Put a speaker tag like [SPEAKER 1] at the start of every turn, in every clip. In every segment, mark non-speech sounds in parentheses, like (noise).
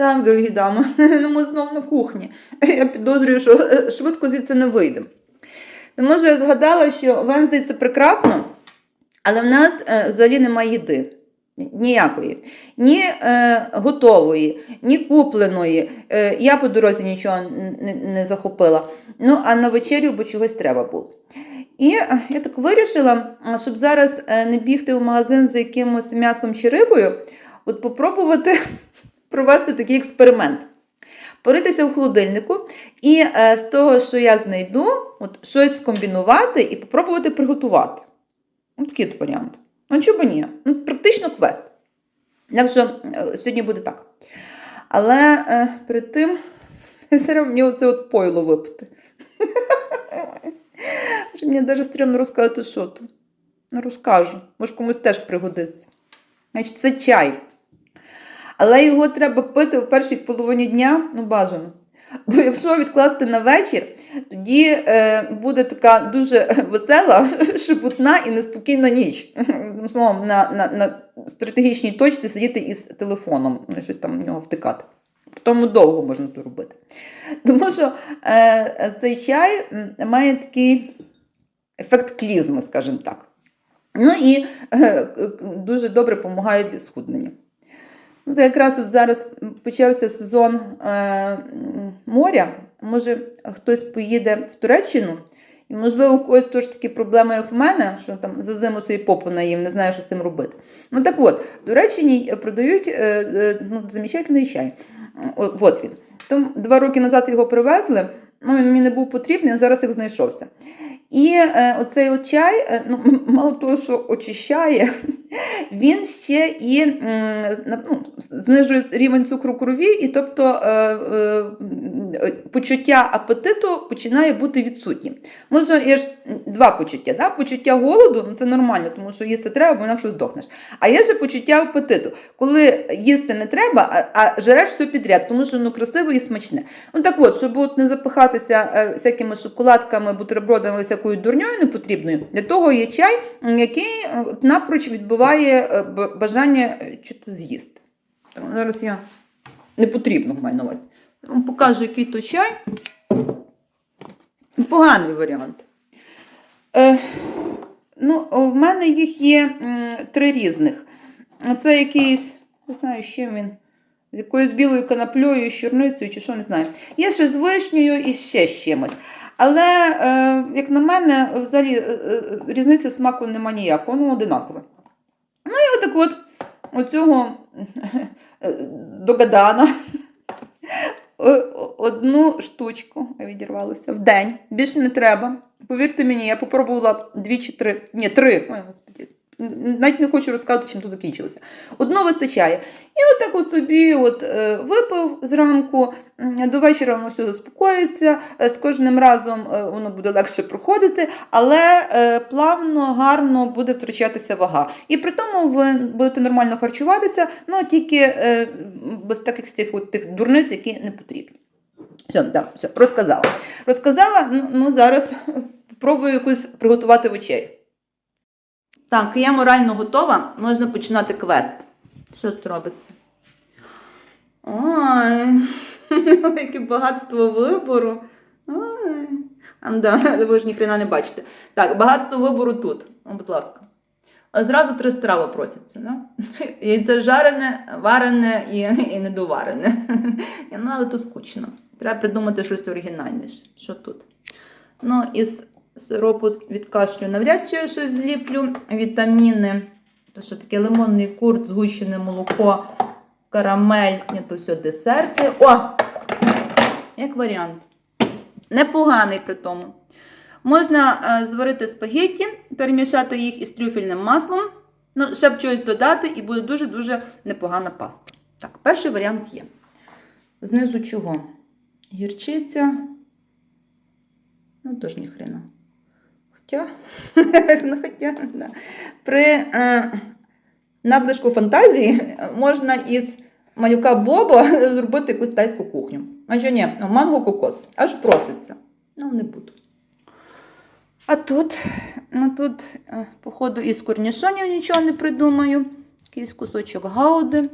[SPEAKER 1] Так, дорогі дами, (laughs) ну, ми знов на кухні. Я підозрюю, що е, швидко звідси не вийдемо. Тому що я згадала, що Венздей це прекрасно, але в нас е, взагалі немає їди. Ніякої. Ні е, готової, ні купленої. Е, я по дорозі нічого не, не захопила. Ну, а на вечерю, бо чогось треба було. І е, я так вирішила, щоб зараз не бігти в магазин за якимось м'ясом чи рибою, от попробувати (laughs) провести такий експеримент. Поритися в холодильнику і е, з того, що я знайду, от щось скомбінувати і попробувати приготувати. Ось такий от варіант. Ну, б ні? Ну, практично квест. Так що е, сьогодні буде так. Але е, перед тим (laughs) зараз мені оце от пойло випити. (laughs) Мені навіть стрімно розказати, що то. Не розкажу. Може комусь теж пригодиться. Значить, це чай. Але його треба пити в першій половині дня, ну бажано. Бо якщо відкласти на вечір, тоді е, буде така дуже весела, (laughs) шепотна і неспокійна ніч. Словом, на, на, на стратегічній точці сидіти із телефоном, ну, щось там в нього втикати. Тому довго можна то робити. Тому що е, цей чай має такий ефект клізми, скажімо так. Ну і е, дуже добре допомагає для схуднення. Ну, якраз от зараз почався сезон е, моря. Може, хтось поїде в Туреччину, і, можливо, у когось теж такі проблеми, як в мене, що там за зиму собі попу наїв, не знаю, що з тим робити. Ну так от, в Туреччині продають е, е, ну, замечательний чай. О, от він. Там два роки назад його привезли, він мені не був потрібний, а зараз як знайшовся. І е, оцей от чай, е, ну, мало того, що очищає, (laughs) він ще і на- ну, знижує рівень цукру крові, і тобто е, е, почуття апетиту починає бути відсутнім. Може, є ж два почуття. Да? Почуття голоду ну, це нормально, тому що їсти треба, бо інакше здохнеш. А є ще почуття апетиту, коли їсти не треба, а, а жереш все підряд, тому що воно красиве і смачне. Ну так от, щоб от не запихатися е, всякими шоколадками, бутербродами, всякою дурньою непотрібною, для того є чай, який е, напроч відбиває е, бажання щось з'їсти. Зараз я непотрібного маю на увазі. Вам покажу, який то чай. Поганий варіант. Е, ну, в мене їх є три різних. Це якийсь, не знаю, з він. З якоюсь білою канаплею, з чорницею чи що, не знаю. Є ще з вишнею і ще з чимось. Але, е, як на мене, взагалі е, е, різниці в смаку нема ніякого, воно одинакове. Ну і отак от оцього догадана. (laughs) Одну штучку відірвалася в день. Більше не треба. Повірте мені, я попробувала дві чи три. Ні, три. Ой, господи. Навіть не хочу розказувати, чим тут закінчилося. Одно вистачає. І отак от собі от, е, випив зранку, до вечора воно все заспокоїться, е, з кожним разом е, воно буде легше проходити, але плавно, гарно буде втрачатися вага. І при тому ви будете нормально харчуватися, ну тільки без таких тих, от, тих дурниць, які не потрібні. Все, так, все, розказала. Розказала, ну, ну зараз (laughs) спробую якусь приготувати вечерю. Так, я морально готова, можна починати квест. Що тут робиться? Ой, (laughs) яке багатство вибору. Ой. А, да, (laughs) ви ж ніхрена не бачите. Так, багатство вибору тут. О, будь ласка. Зразу три страви просяться. Да? (laughs) Яйце жарене, варене і, і недоварене. Ну, але то скучно. Треба придумати щось оригінальніше. Що тут? Ну, із сиропу від кашлю навряд чи я щось зліплю. Вітаміни. То що таке лимонний курт, згущене молоко, карамель, то все десерти. О! Як варіант. Непоганий при тому. Можна е, зварити спагетті, перемішати їх із трюфельним маслом, ну, ще б чогось додати, і буде дуже-дуже непогана паста. Так, перший варіант є. Знизу чого? Гірчиця. Ну, теж ніхрена. (laughs) Ну, хоча да. при е, надлишку фантазії можна із малюка Боба (laughs) зробити якусь тайську кухню. А що ні, ну, манго кокос, аж проситься. Ну, не буду. А тут, ну тут, е, походу, із корнішонів нічого не придумаю. Якийсь кусочок гауди.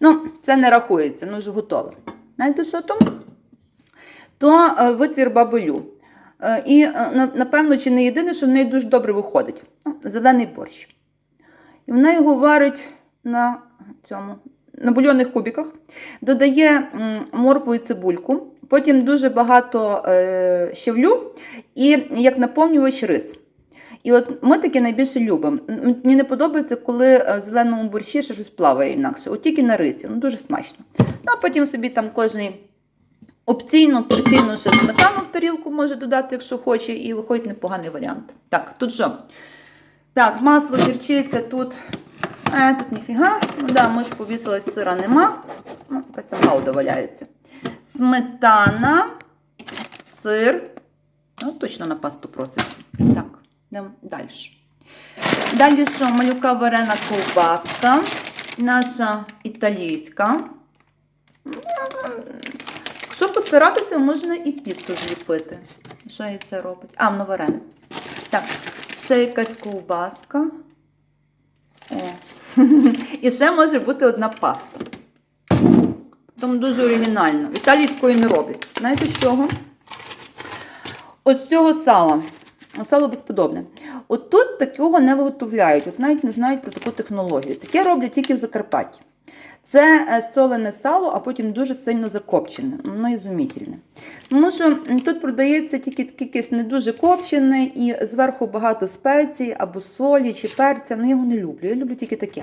[SPEAKER 1] Ну, це не рахується, ну вже готове. Знаєте, що то? То е, витвір бабелю. Е, І, е, напевно, чи не єдине, що в неї дуже добре виходить. Ну, зелений борщ. І вона його варить на цьому, на бульйонних кубиках, додає моркву і цибульку, потім дуже багато е, щавлю і як наповнювач рис. І от ми таке найбільше любимо. Мені не подобається, коли в зеленому борщі ще щось плаває інакше. От тільки на рисі, ну дуже смачно. Ну, а потім собі там кожний опційно, порційно ще сметану в тарілку може додати, якщо хоче, і виходить непоганий варіант. Так, тут що? Так, масло, гірчиця тут. Е, тут ніфіга. Ну да, ми ж повісилась, сира нема. Ну, якась там гауда валяється. Сметана, сир. Ну, точно на пасту проситься. Так, йдемо далі. Далі що? Малюка варена ковбаска. Наша італійська. Якщо постаратися, можна і піцу зліпити. Що їй це робить? А, воно варене. Так, ще якась ковбаска. О. (laughs) І ще може бути одна паста. Тому дуже оригінально. В Італії такої не роблять. Знаєте з чого? Ось цього сала. Сало безподобне. От тут такого не виготовляють, от навіть не знають про таку технологію. Таке роблять тільки в Закарпатті. Це е, солене сало, а потім дуже сильно закопчене. Воно ізумітельне. Тому що тут продається тільки якесь не дуже копчене і зверху багато спецій або солі чи перця. Ну, я його не люблю. Я люблю тільки таке.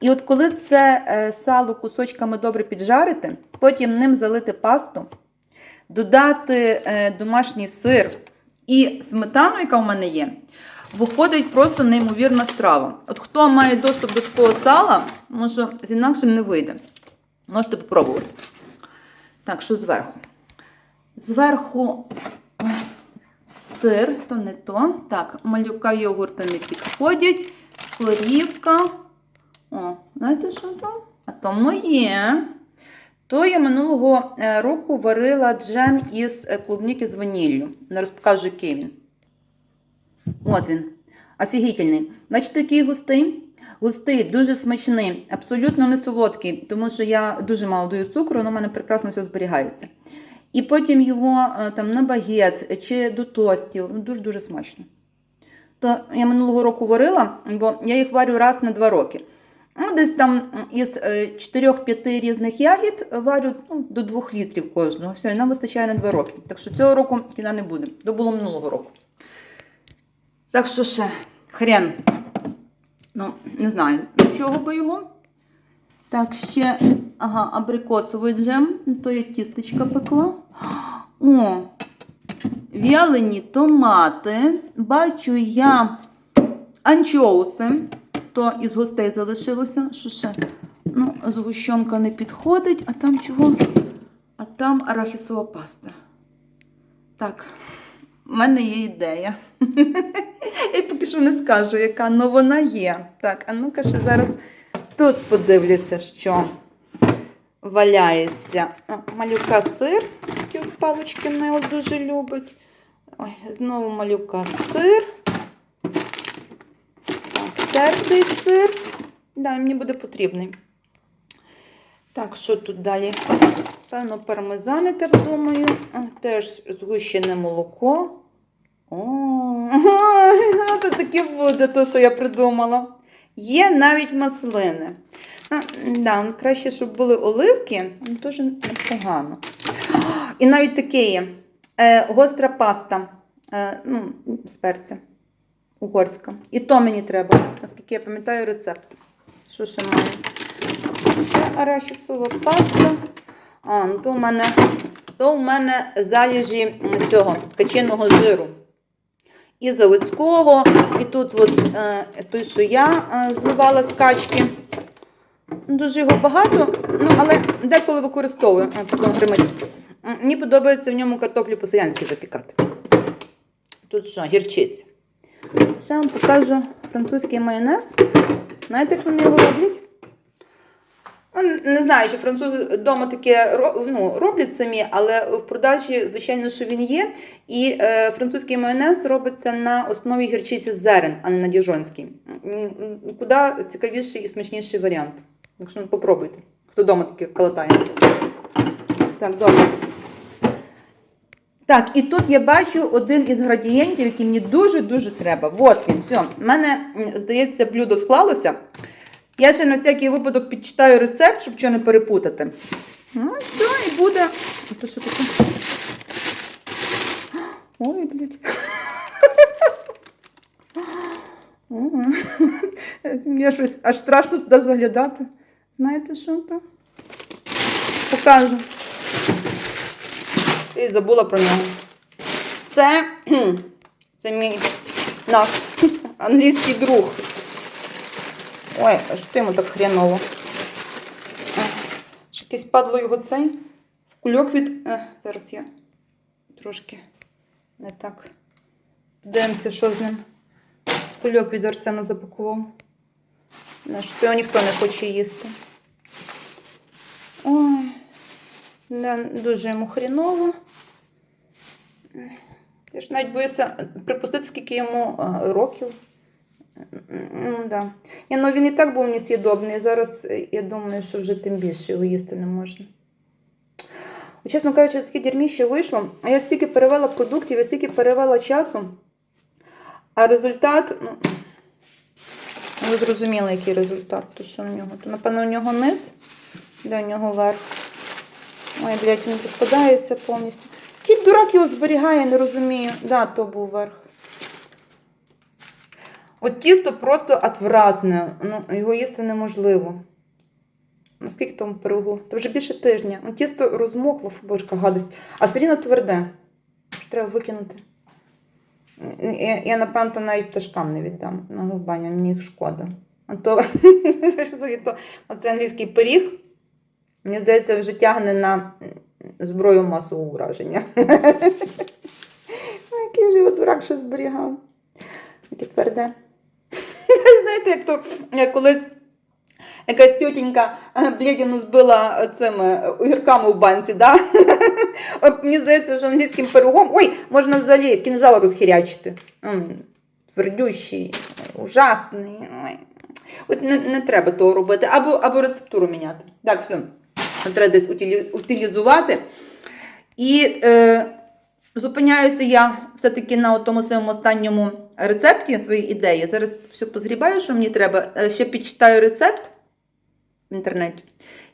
[SPEAKER 1] І от коли це е, сало кусочками добре піджарити, потім ним залити пасту, додати е, домашній сир і сметану, яка в мене є, виходить просто неймовірна страва. От хто має доступ до такого сала, може з інакшим не вийде. Можете попробувати. Так, що зверху? Зверху сир, то не то. Так, малюка йогурти не підходять. Хлорівка. О, знаєте, що то? А то моє. То я минулого е, року варила джем із е, клубніки з ваніллю. Зараз покажу, який він. От він. Офігітельний. Бачите, який густий? Густий, дуже смачний, абсолютно не солодкий, тому що я дуже мало даю цукру, воно в мене прекрасно все зберігається. І потім його е, там на багет чи до тостів. Ну, Дуже-дуже смачно. То я минулого року варила, бо я їх варю раз на два роки. Ну, десь там із 4-5 різних ягід варю ну, до 2 літрів кожного. Все, і нам вистачає на 2 роки. Так що цього року кіна не буде. То було минулого року. Так що ще хрен. Ну, не знаю, до чого би його. Так, ще ага, абрикосовий джем, то я тістечка пекла. О, вялені томати. Бачу я анчоуси. То із гостей залишилося. Що ще? Ну, згущенка не підходить, а там чого? А там арахісова паста. Так, в мене є ідея. (laughs) Я поки що не скажу, яка, але вона є. Так, а ну-ка ще зараз тут подивлюся, що валяється. О, малюка сир, який от палочки ми дуже любить. Ой, знову малюка сир. Так, тертий сир. Да, мені буде потрібний. Так, що тут далі? Певно, пармезан, я так думаю. Теж згущене молоко. О, (laughs) це таке буде, то, що я придумала. Є навіть маслини. А, да, ну, краще, щоб були оливки, ну, теж непогано. І навіть таке є. Е, гостра паста е, ну, з перця. Угорська. І то мені треба, наскільки я пам'ятаю рецепт. Що ще маю? Ще арахісова паста. А, ну то в мене, то в мене залежі цього каченого жиру. І заводського, і тут от, е, той, що я е, зливала з качки. Дуже його багато, ну, але деколи використовую. М, Мені подобається в ньому картоплю по-селянськи запікати. Тут що, гірчиця. Ще вам покажу французький майонез. Знаєте, як вони його роблять? Ну, Не знаю, чи французи вдома таке ну, роблять самі, але в продажі, звичайно, що він є. І е, французький майонез робиться на основі гірчиці зерен, а не на діжонській. Куди цікавіший і смачніший варіант. Якщо не попробуйте. Хто вдома таке калатає. Так, добре. Так, і тут я бачу один із градієнтів, який мені дуже-дуже треба. От він. Все. У мене, здається, блюдо склалося. Я ще на всякий випадок підчитаю рецепт, щоб чого не перепутати. Ну, все, і буде. Що? Ой, блядь. Мені щось аж страшно туди заглядати. Знаєте, що то? Покажу. І забула про нього. Це, це мій наш англійський друг. Ой, а що йому так Ж якесь падло його цей. Кульок від. А, зараз я трошки не так. Подивимося, що з ним. Кульок від Арсену запакував. Що його ніхто не хоче їсти. Ой, да, дуже йому хріново. Я ж навіть боюся припустити, скільки йому років. Ну, да. Ні, ну, він і так був несъєдобний. Зараз е, я думаю, що вже тим більше його їсти не можна. Чесно кажучи, таке дерьміще вийшло. А я стільки перевела продуктів, я стільки перевела часу. А результат, ну, ви зрозуміли, який результат. То що в нього? То, напевно, у нього низ, де у нього верх. Ой, блядь, він розпадається повністю. Який дурак його зберігає, не розумію. Да, то був верх. От тісто просто отвратне. Ну, його їсти неможливо. Ну, скільки там пирогу? Це вже більше тижня. Ну, тісто розмокло, фу, божка, гадость. А все рівно тверде. Треба викинути. Я, я напевно, навіть пташкам не віддам на губання, мені їх шкода. А то (laughs) оце англійський пиріг, мені здається, вже тягне на зброю масового ураження. (laughs) Ну, Який же його дурак ще зберігав. Яке тверде. (laughs) Знаєте, як то колись якась тітенька е, блядіну збила цими огірками в банці, да? (laughs) Мені здається, що англійським пирогом, ой, можна взагалі кінжал розхірячити. Твердющий, ужасний. Ой. От не, не треба того робити. Або, або рецептуру міняти. Так, все. Треба десь утилізувати. І е, зупиняюся я все-таки на тому своєму останньому рецепті своєї ідеї. Зараз все позгрібаю, що мені треба. Е, Ще підчитаю рецепт в інтернеті.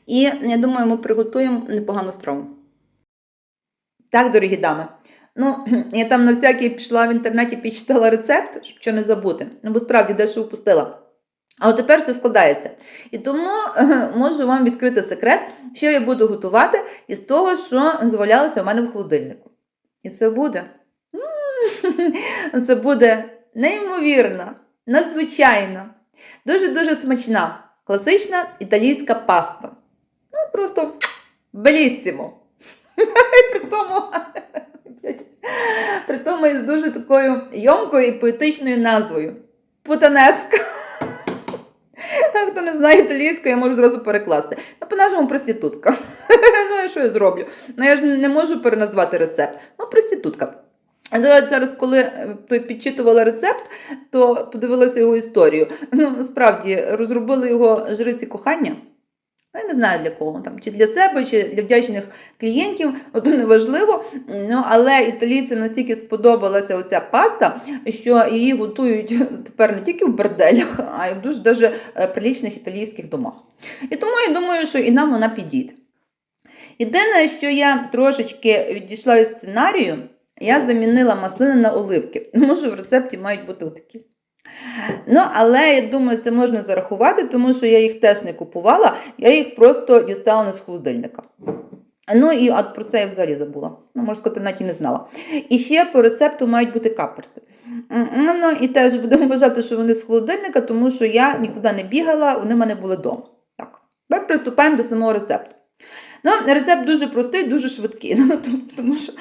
[SPEAKER 1] І я думаю, ми приготуємо непогану страву. Так, дорогі дами. Ну, (clears throat) я там на всякий пішла в інтернеті, підчитала рецепт, щоб що не забути. Ну, бо справді дещо упустила. А от тепер все складається. І тому (clears throat) можу вам відкрити секрет, що я буду готувати із того, що звалялося у мене в холодильнику. І це буде. (laughs) Це буде неймовірно, надзвичайно, дуже-дуже смачна, класична італійська паста. Ну, просто беліссимо. При тому, при тому із дуже такою йомкою і поетичною назвою. Путанеска. Так, хто не знає італійську, я можу зразу перекласти. Ну, по-нашому проститутка. (laughs) Ну, що я зроблю? Ну, я ж не можу переназвати рецепт. Ну, проститутка. Зараз, коли е, той підчитувала рецепт, то подивилася його історію. Ну, справді, розробили його жриці кохання. Ну, я не знаю для кого там, чи для себе, чи для вдячних клієнтів, ото неважливо. Ну, але італійцям настільки сподобалася оця паста, що її готують тепер не тільки в борделях, а й в дуже дуже е, прилічних італійських домах. І тому я думаю, що і нам вона підійде. Єдине, що я трошечки відійшла від сценарію, я замінила маслини на оливки. Тому що в рецепті мають бути такі. Ну, але я думаю, це можна зарахувати, тому що я їх теж не купувала, я їх просто дістала не з холодильника. Ну і от про це я взагалі забула. Ну, можна сказати, навіть і не знала. І ще по рецепту мають бути каперси. Ну і теж будемо (laughs) вважати, що вони з холодильника, тому що я нікуди не бігала, вони в мене були вдома. Так. Тепер приступаємо до самого рецепту. Ну, рецепт дуже простий, дуже швидкий. (laughs) Ну, тому- тому що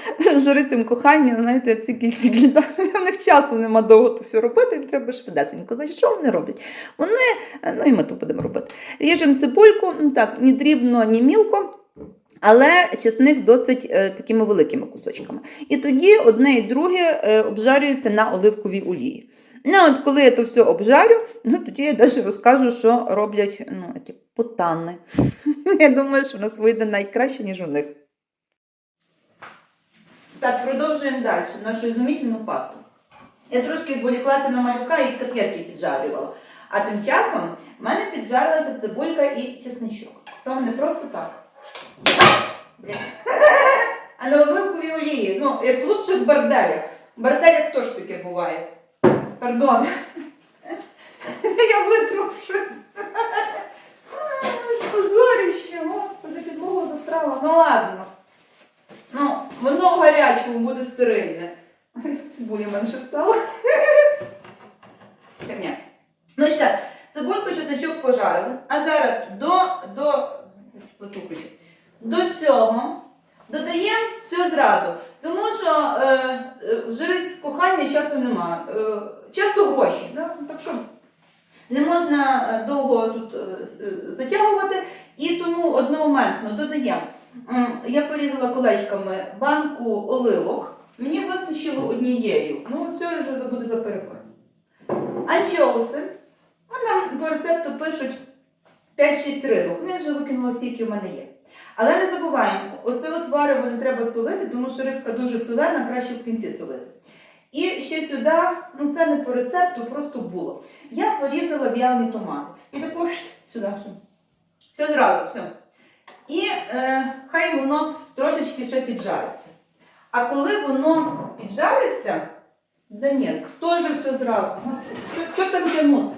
[SPEAKER 1] жрицям кохання, знаєте, ці кільці кільда, в них часу нема довго то все робити, їм треба швидесенько. Значить, що вони роблять? Вони, ну і ми то будемо робити. Ріжемо цибульку, ну так, ні дрібно, ні мілко. Але чесник досить е, такими великими кусочками. І тоді одне і друге е, обжарюється на оливковій олії. Ну, от коли я то все обжарю, ну тоді я далі розкажу, що роблять ну, ті путани. (laughs) Я думаю, що у нас вийде найкраще, ніж у них. Так, продовжуємо далі нашу ізумітельну пасту. Я трошки відволіклася на малюка і котлетки піджарювала. А тим часом в мене піджарилася цибулька і чесничок. То не просто так. (laughs) А на оливковій олії. Ну, як в лучших борделях. В борделях теж таке буває. Пардон. (laughs) Я витру щось. Позорище, господи, підлогу засрала. Ну ладно. Ну, воно в гарячому буде стерильне. (laughs) Цибуля в мене ще стала. (laughs) Херня. Ну і так, цибульку чесночок пожарили. А зараз до, до, до цього додаємо все зразу. Тому що е, е, в жри кохання часу немає. Е, часто гроші. Да? Так що не можна е, довго тут е, е, затягувати. І тому одномоментно додаємо. Я порізала колечками банку оливок. Мені вистачило однією. Ну, це вже буде за перебор. Анчоуси. Там по рецепту пишуть 5-6 рибок. Я вже викинула скільки у мене є. Але не забуваємо, оце от варево не треба солити, тому що рибка дуже солена, краще в кінці солити. І ще сюди, ну це не по рецепту, просто було. Я порізала в'ялені томати. І також сюди все. Все зразу, все. І е, хай воно трошечки ще піджариться. А коли воно піджариться, да ні, теж все зразу. Що, що там тягнути?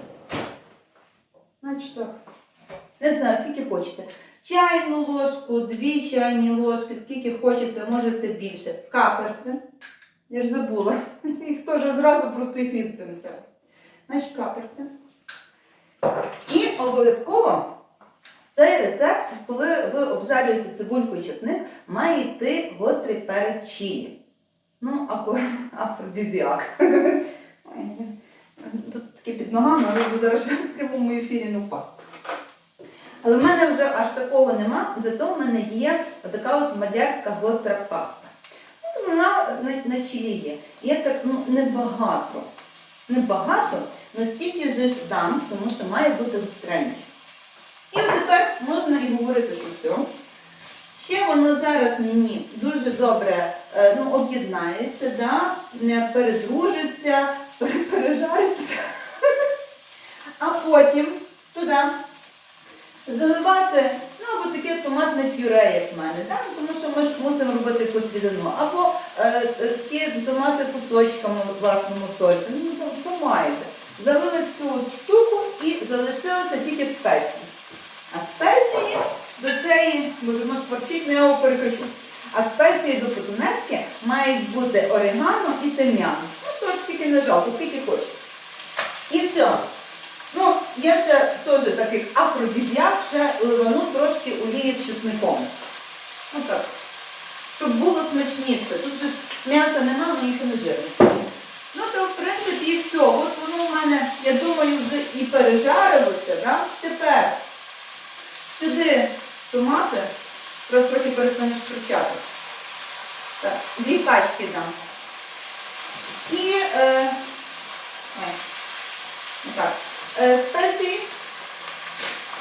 [SPEAKER 1] Значить так. Не знаю, скільки хочете. Чайну ложку, дві чайні ложки, скільки хочете, можете більше. Каперси. Я ж забула. (laughs) Їх теж зразу просто їх різати не треба. Значить, каперси. І обов'язково цей рецепт, коли ви обжарюєте цибульку і чесник, має йти гострий перець чилі. Ну, або афродизіак. (laughs) Ой, Тут таке під ногами, але зараз (laughs) в прямому ефірі не впасти. Але в мене вже аж такого нема, зато в мене є така от мадярська гостра паста. Ну, вона на, на чилі є. Я так ну, небагато. Небагато, але стільки же ж дам, тому що має бути гостреньке. І от тепер можна і говорити, що все. Ще воно зараз мені дуже добре е, ну, об'єднається, да? не передружиться, пере- (laughs) пережариться. А потім туди заливати ну, або таке томатне пюре, як в мене? Ну, тому що ми ж мусимо робити послідовно. Або е, е, такі томати кусочками в власному соці. Ну, там, що маєте? Залили цю штуку і залишилося тільки спеції. А спеції до цієї, може, може шкварчить, але я його перекричу. А спеції до путунески мають бути орегано і тим'ян. Ну, тож тільки не жалко, скільки хочеш. І все. Ну, я ще теж так як афродізіак, ще ливану трошки олії з чесником. Ну так. Щоб було смачніше. Тут же ж м'яса нема, але нічого не жирне. Ну то в принципі і все. От воно у мене, я думаю, вже і пережарилося, да? Тепер сюди томати, просто трохи перестанеш кричати. Так, дві пачки дам. І е, ой, так, е, спеції,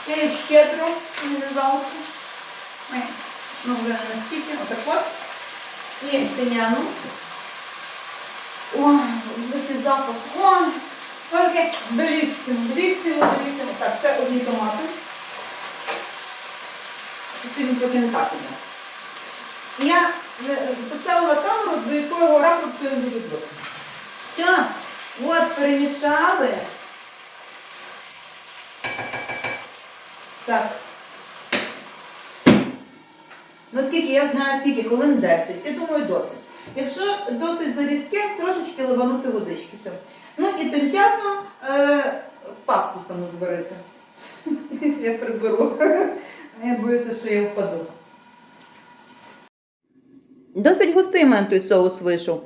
[SPEAKER 1] перець щедро, не залишку. Ой, Ну, вже не настільки, отак от. І тим'яну. Ой, який запах. Ой, яке беліссимо, беліссимо, беліссимо. Так, ще одні томати. Сьогодні трохи не так іде. Я е, поставила камеру, до якого ракурсу я буду звикати. Все, от перемішали. Так. Ну скільки я знаю, скільки хвилин 10. Я думаю, досить. Якщо досить зарідке, трошечки ливанути водички. Ну і тим часом е, пасту саму зварити. (laughs) Я приберу. (laughs) Я боюся, що я впаду. Досить густий в мене той соус вийшов.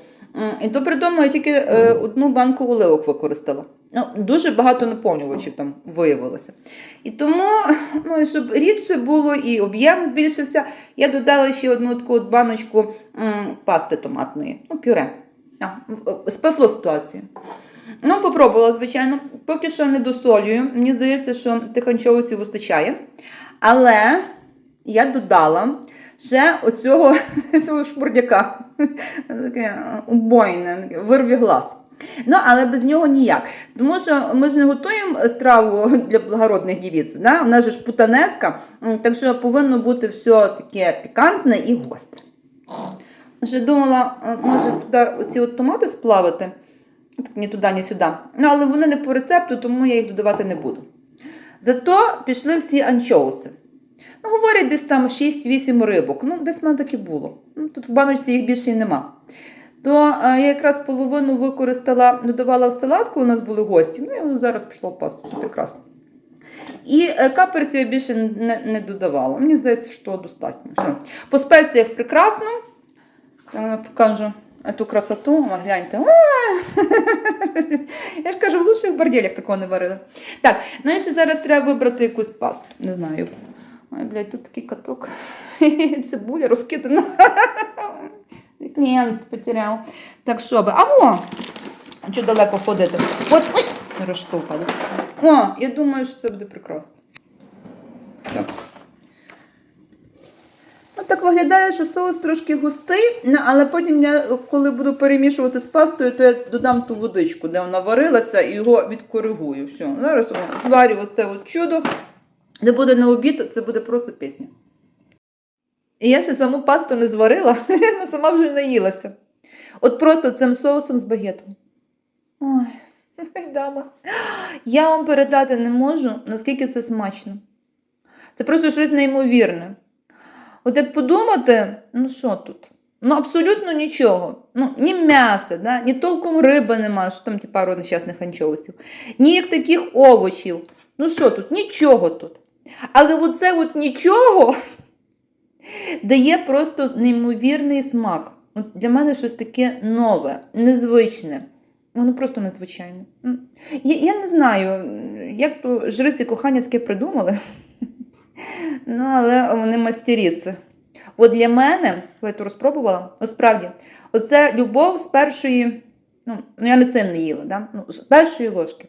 [SPEAKER 1] І то при тому я тільки е, одну банку оливок використала. Ну, дуже багато наповнювачів там виявилося. І тому, ну, і щоб рідше було і об'єм збільшився, я додала ще одну таку от баночку м, пасти томатної, ну, пюре. А, в- спасло ситуацію. Ну, попробувала, звичайно. Поки що не досолюю. Мені здається, що тих вистачає. Але я додала ще оцього (laughs) цього шмурдяка. Таке убойне, вирві глаз. Ну, але без нього ніяк. Тому що ми ж не готуємо страву для благородних дівіць. Да? У нас ж путанеска, так що повинно бути все таке пікантне і гостре. Вже думала, е, може туди оці от томати сплавити. Так, ні туди, ні сюди. Ну, але вони не по рецепту, тому я їх додавати не буду. Зато пішли всі анчоуси. Ну, говорять, десь там 6-8 рибок. Ну, десь в мене так і було. Ну, тут в баночці їх більше і нема. То е, я якраз половину використала, додавала в салат, коли у нас були гості. Ну, і зараз пішло в пасту, все прекрасно. І е, каперсів я більше не, не додавала. Мені здається, що достатньо. Все. По спеціях прекрасно. Я покажу цю красоту. О, гляньте. (laughs) Я ж кажу, в лучших борделях такого не варили. Так, ну і ще зараз треба вибрати якусь пасту. Не знаю. Ой, блядь, тут такий каток. (laughs) Цибуля розкидана. (laughs) Клієнт потеряв. Так, що би? А во! Що далеко ходити? От, ой, розштовхали. О, я думаю, що це буде прекрасно. Так. Ну, так виглядає, що соус трошки густий, але потім я, коли буду перемішувати з пастою, то я додам ту водичку, де вона варилася, і його відкоригую. Все. Зараз зварю оце от чудо. Де буде на обід, це буде просто пісня. І я ще саму пасту не зварила, (laughs) але сама вже наїлася. От просто цим соусом з багетом. Ой, (laughs) дама. Я вам передати не можу, наскільки це смачно. Це просто щось неймовірне. От як подумати, ну що тут? Ну, абсолютно нічого. Ну, ні м'яса, да? ні толком риби нема, що там ті пару нещасних анчоусів, ні як таких овочів. Ну що тут? Нічого тут. Але оце от нічого дає просто неймовірний смак. От для мене щось таке нове, незвичне. Воно просто незвичайне. М. Я, я не знаю, як то жриці кохання таке придумали. (laughs) Ну, але вони мастері це. От для мене, коли я то розпробувала, от справді, оце любов з першої, ну, ну я не цим не їла, да? ну, з першої ложки.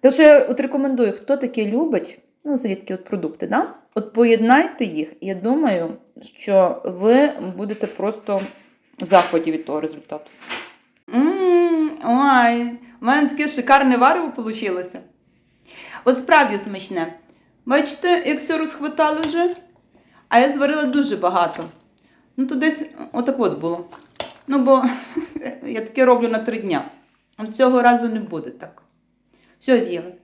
[SPEAKER 1] Так що я от рекомендую, хто таке любить, ну, це от продукти, да? От поєднайте їх, я думаю, що ви будете просто в захваті від того результату. Ммм, ой, у мене таке шикарне варево вийшло. От справді смачне. Бачите, як все розхватали вже? А я зварила дуже багато. Ну, то десь отак от було. Ну, бо (laughs) я таке роблю на три дня. Цього разу не буде так. Все з'їли.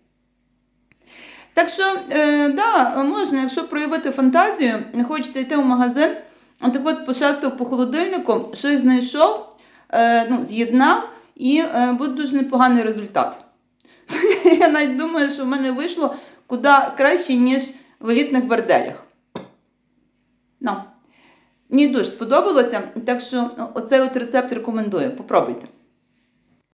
[SPEAKER 1] Так що, е, да, можна, якщо проявити фантазію, не хочеться йти в магазин, так от пошастав по холодильнику, щось знайшов, е, ну, з'єднав, і е, буде дуже непоганий результат. (laughs) Я навіть думаю, що в мене вийшло куди краще, ніж в елітних борделях. Ну, мені дуже сподобалося, так що оцей от рецепт рекомендую. Попробуйте.